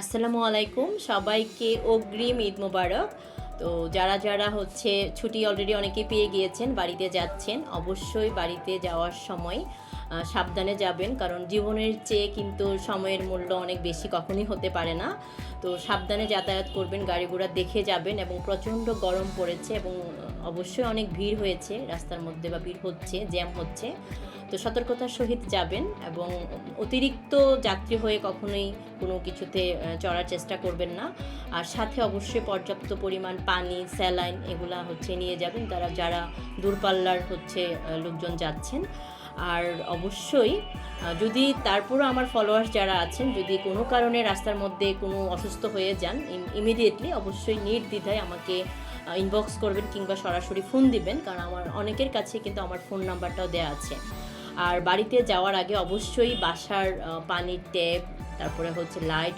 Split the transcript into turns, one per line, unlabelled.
আসসালামু আলাইকুম। সবাইকে অগ্রিম ঈদ মোবারক। তো যারা যারা হচ্ছে ছুটি অলরেডি অনেকে পেয়ে গিয়েছেন, বাড়িতে যাচ্ছেন, অবশ্যই বাড়িতে যাওয়ার সময় সাবধানে যাবেন, কারণ জীবনের চেয়ে কিন্তু সময়ের মূল্য অনেক বেশি কখনই হতে পারে না। তো সাবধানে যাতায়াত করবেন, গাড়ি ঘোড়া দেখে যাবেন এবং প্রচণ্ড গরম পড়েছে এবং অবশ্যই অনেক ভিড় হয়েছে, রাস্তার মধ্যে বা ভিড় হচ্ছে, জ্যাম হচ্ছে। তো সতর্কতার সহিত যাবেন এবং অতিরিক্ত যাত্রী হয়ে কখনোই কোনো কিছুতে চড়ার চেষ্টা করবেন না। আর সাথে অবশ্যই পর্যাপ্ত পরিমাণ পানি, স্যালাইন এগুলা হচ্ছে নিয়ে যাবেন। তারা যারা দূরপাল্লার হচ্ছে লোকজন যাচ্ছেন। আর অবশ্যই যদি তারপরও আমার ফলোয়ার্স যারা আছেন, যদি কোনো কারণে রাস্তার মধ্যে কোনো অসুস্থ হয়ে যান ইমিডিয়েটলি অবশ্যই নির্দ্বিধায় আমাকে ইনবক্স করবেন কিংবা সরাসরি ফোন দিবেন, কারণ আমার অনেকের কাছে কিন্তু আমার ফোন নাম্বারটাও দেওয়া আছে। আর বাড়িতে যাওয়ার আগে অবশ্যই বাসার পানির ট্যাপ তারপরে হচ্ছে লাইট